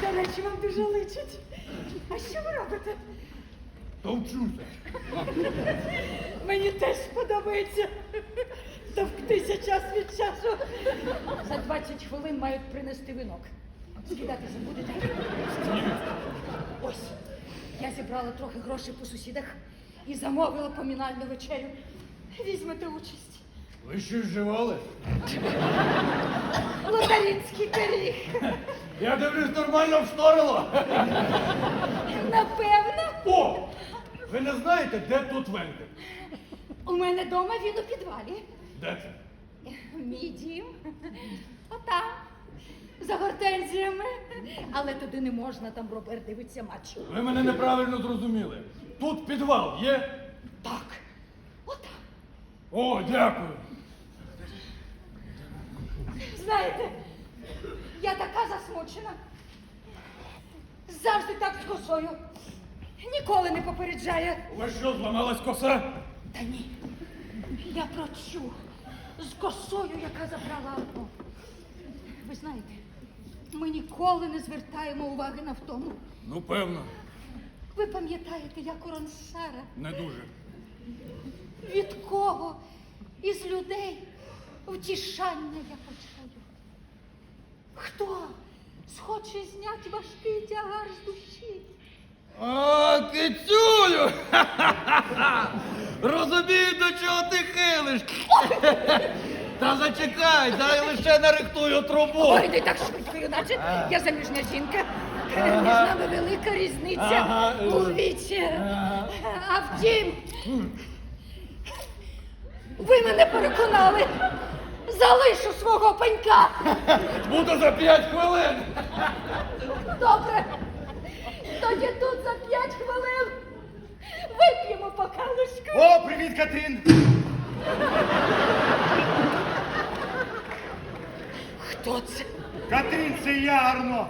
До речі, вам дуже личить. А що ви робите? Товчуся. Мені теж подобається товктися час від часу. За 20 хвилин мають принести винок. Скидатися будете? Ось. Я зібрала трохи грошей по сусідах і замовила помінальну вечерю. Візьмете участь. Ви ще вживали? Лотарінський пиріг. Я дивлюсь, нормально вшторило. Напевно, О! Ви не знаєте, де тут вентиль? у мене вдома він у підвалі. Де це? Мій дім. Отам. За гортензіями. Але туди не можна, там Роберт дивиться матч. Ви мене неправильно зрозуміли. Тут підвал є? Так. Отам. О, дякую. Знаєте, я така засмучена. Завжди так з косою. Ніколи не попереджає. У вас що, зламалась коса? Та ні. Я про цю з косою, яка забрала авто. Ви знаєте, ми ніколи не звертаємо уваги на втому. Ну, певно, Ви пам'ятаєте, як у Ронсара? не дуже. Від кого із людей втішання я почую? Схоче зняти важкий тягар з душі? А, кицюлю! Розумію, до чого ти хилиш. Та зачекай, дай лише нарихтую трубу. Ой, не так швидко, іначе я заміжня жінка. Між нами велика різниця Ага. у віці. А втім, ви мене переконали. Залишу свого пенька. Буду за п'ять хвилин. Добре. Тоді тут за п'ять хвилин вип'ємо по калишку. О, привіт, Катрін! Хто це? Катрін, це я, Арно.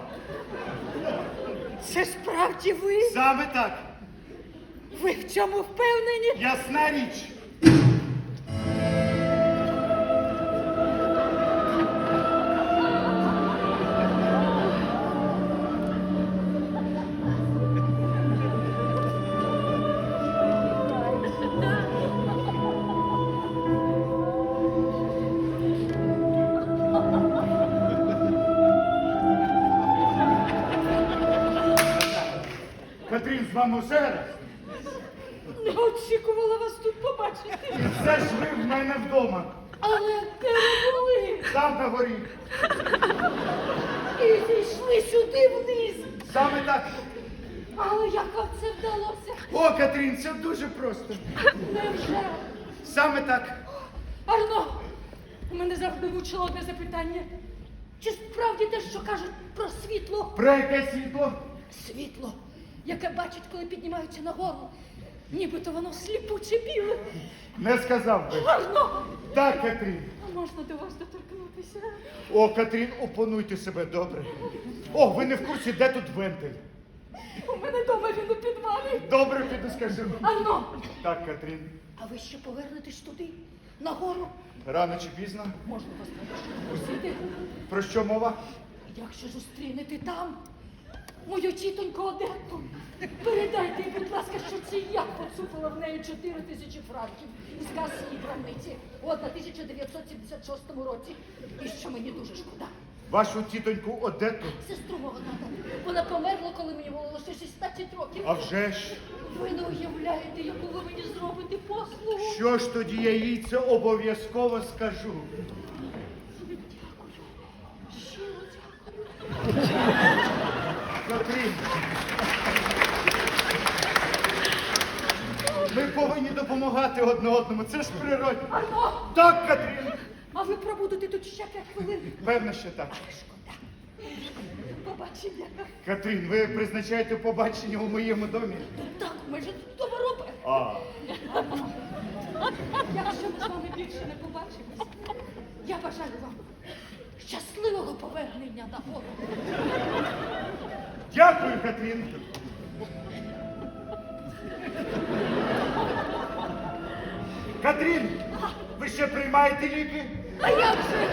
Це справді ви? Саме так. Ви в цьому впевнені? Ясна річ. Вами? Не очікувала вас тут побачити. Все ж ви в мене вдома. Але де ви були? Там на горі. І зійшли сюди вниз. Саме так. Але як вам це вдалося? О, Катрін, це дуже просто. Невже? Саме так. Арно, мене завжди мучило одне запитання. Чи справді те, що кажуть про світло? Про яке світло? Світло, яке бачить, коли піднімаються нагору. Нібито воно сліпуче біле. Не сказав би. Арно! Так, Катрін. А можна до вас доторкнутися? О, Катрін, опануйте себе добре. О, ви не в курсі, де тут вентиль. У мене вдома він у підвалі. Добре, піду скажу. Арно! Так, Катрін, А ви ще повернетесь туди, нагору? рано чи пізно? Можна вас попросити? Про що мова? Якщо зустрінете там мою тітоньку Одету, передайте, будь ласка, що це я поцупила в неї 4 тисячі франків із каси її крамниці у 1976 році. І що мені дуже шкода. Вашу тітоньку Одету? Сестру мого тата. Вона померла, коли мені було лише 16 років. А вже ж. Ви не уявляєте, яку ви мені зробите послугу. Що ж тоді я їй це обов'язково скажу? Дякую. Щиро дякую. Ми повинні допомагати одне одному. Це ж природно. Арно, Так, Катрін. а ви пробудете тут ще 5 хвилин. Певно, що так. Шкода. Побачення. Катрін, ви призначаєте побачення у моєму домі? Так, ми ж вдома робимо. А, Якщо ми з вами більше не побачимось, я бажаю вам щасливого повернення на гору. Дякую, Катрін. Катрін, ви ще приймаєте ліки? А як же?